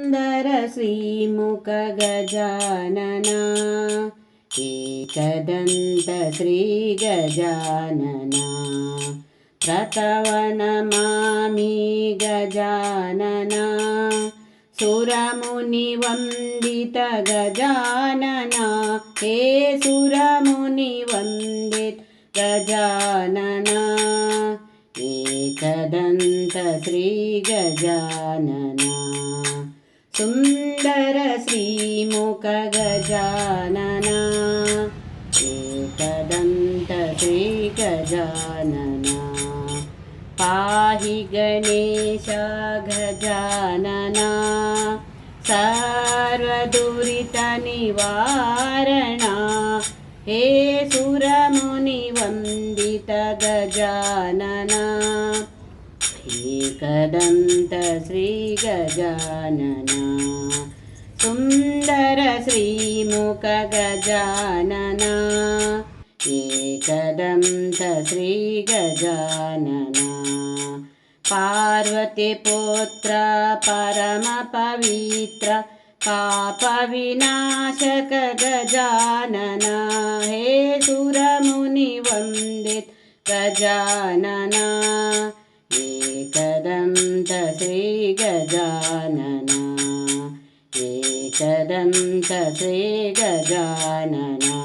सुन्दर श्रीमुखगजानना एकदन्त श्रीगजानना प्रतवनमामि गजानना सुरमुनिवन्दित गजानना हे सुरमुनिवन्दित गजानना एकदन्त श्रीगजानना सुन्दर श्रीमुखगजानना एकदन्त श्रीगजानना पाहि गणेश गजानना सर्वदुरितनिवारणा। हे सुरमुनिवन्दित गजानना एकदन्त श्रीगजानना सुन्दर श्रीमुखगजानना एकदन्त श्रीगजानना पार्वतीपुत्र परमपवित्र पापविनाशक गजानना हे सुरमुनिवन्दित गजानना श्रीगजानना एकदन्त श्रीगजानना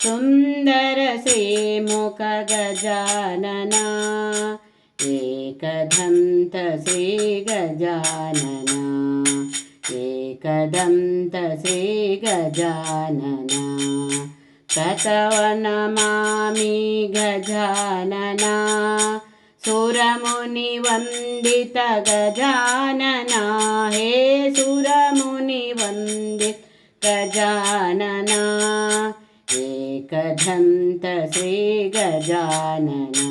सुन्दर श्रीमुखगजानना एकदन्त श्रीगजानना एकदन्त श्रीगजानना प्रतवनमामि गजानना सुरमुनिवन्दित गजानना हे सुरमुनिवन्दित गजानना एकदन्त श्रीगजानना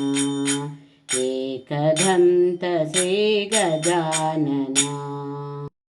एकदन्त श्रीगजानना